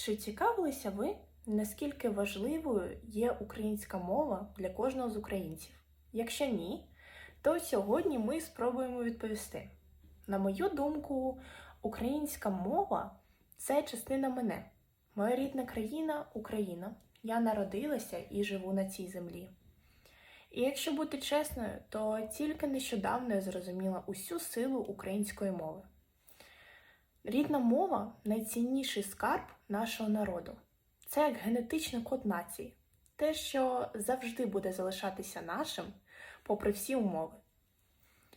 Чи цікавилися ви, наскільки важливою є українська мова для кожного з українців? Якщо ні, то сьогодні ми спробуємо відповісти. На мою думку, українська мова це частина мене. Моя рідна країна Україна. Я народилася і живу на цій землі. І якщо бути чесною, то тільки нещодавно я зрозуміла усю силу української мови. Рідна мова найцінніший скарб нашого народу. Це як генетичний код нації, те, що завжди буде залишатися нашим, попри всі умови.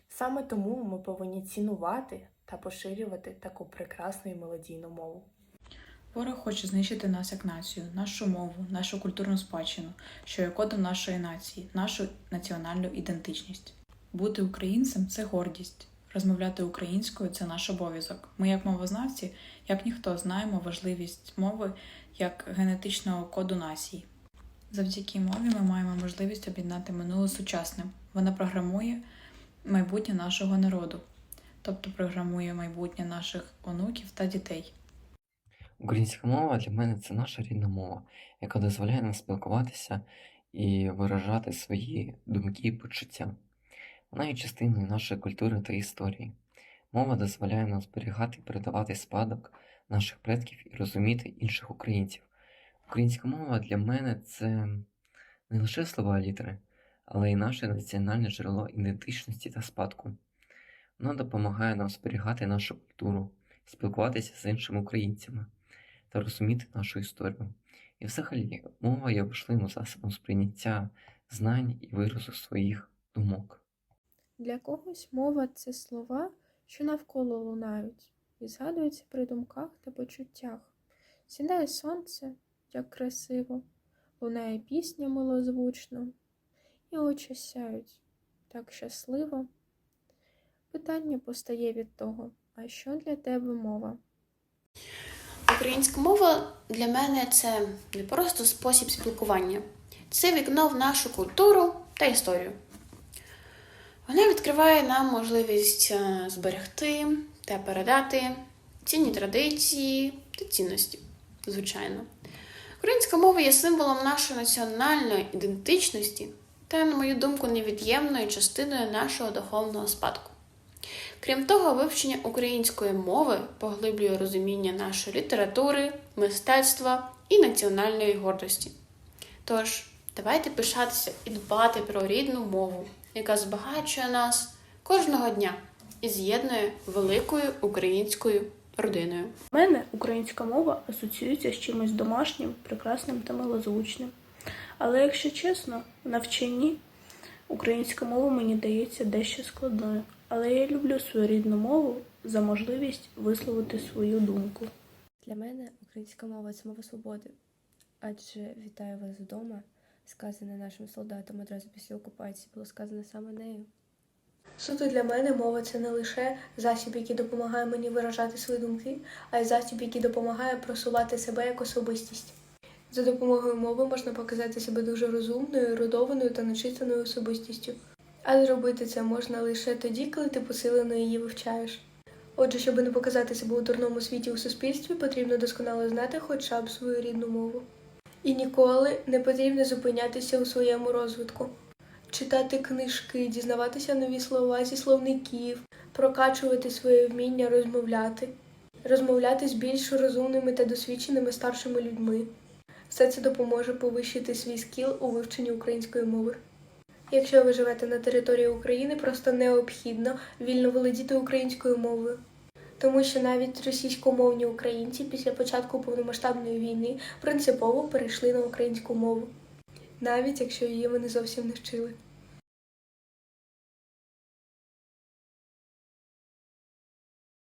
Саме тому ми повинні цінувати та поширювати таку прекрасну і мелодійну мову. Ворог хоче знищити нас як націю, нашу мову, нашу культурну спадщину, що є кодом нашої нації, нашу національну ідентичність. Бути українцем це гордість. Розмовляти українською це наш обов'язок. Ми, як мовознавці, як ніхто, знаємо важливість мови як генетичного коду нації. Завдяки мові ми маємо можливість об'єднати минуле сучасним. Вона програмує майбутнє нашого народу, тобто програмує майбутнє наших онуків та дітей. Українська мова для мене це наша рідна мова, яка дозволяє нам спілкуватися і виражати свої думки і почуття. Вона є частиною нашої культури та історії. Мова дозволяє нам зберігати і передавати спадок наших предків і розуміти інших українців. Українська мова для мене це не лише слова літери, але й наше національне джерело ідентичності та спадку. Вона допомагає нам зберігати нашу культуру, спілкуватися з іншими українцями та розуміти нашу історію. І взагалі, мова є важливим засобом сприйняття знань і виразу своїх думок. Для когось мова це слова, що навколо лунають, і згадуються при думках та почуттях. Сідає сонце, як красиво, лунає пісня милозвучно, і очі сяють так щасливо. Питання постає від того, а що для тебе мова? Українська мова для мене це не просто спосіб спілкування, це вікно в нашу культуру та історію. Вона відкриває нам можливість е, зберегти та передати цінні традиції та цінності, звичайно. Українська мова є символом нашої національної ідентичності та, на мою думку, невід'ємною частиною нашого духовного спадку. Крім того, вивчення української мови поглиблює розуміння нашої літератури, мистецтва і національної гордості. Тож, давайте пишатися і дбати про рідну мову, яка збагачує нас кожного дня і з'єднує великою українською родиною. У мене українська мова асоціюється з чимось домашнім, прекрасним та милозвучним. Але якщо чесно, в навчанні українська мова мені дається дещо складною. Але я люблю свою рідну мову за можливість висловити свою думку. Для мене українська мова це мова свободи, адже вітаю вас вдома, сказане нашим солдатам одразу після окупації, було сказане саме нею. Суто для мене мова це не лише засіб, який допомагає мені виражати свої думки, а й засіб, який допомагає просувати себе як особистість. За допомогою мови можна показати себе дуже розумною, ерудованою та начитаною особистістю. А зробити це можна лише тоді, коли ти посилено її вивчаєш. Отже, щоб не показати себе у дурному світі у суспільстві, потрібно досконало знати хоча б свою рідну мову. І ніколи не потрібно зупинятися у своєму розвитку читати книжки, дізнаватися нові слова зі словників, прокачувати своє вміння розмовляти, розмовляти з більш розумними та досвідченими старшими людьми. Все це допоможе повищити свій скіл у вивченні української мови. Якщо ви живете на території України, просто необхідно вільно володіти українською мовою. Тому що навіть російськомовні українці після початку повномасштабної війни принципово перейшли на українську мову, навіть якщо її вони зовсім не вчили.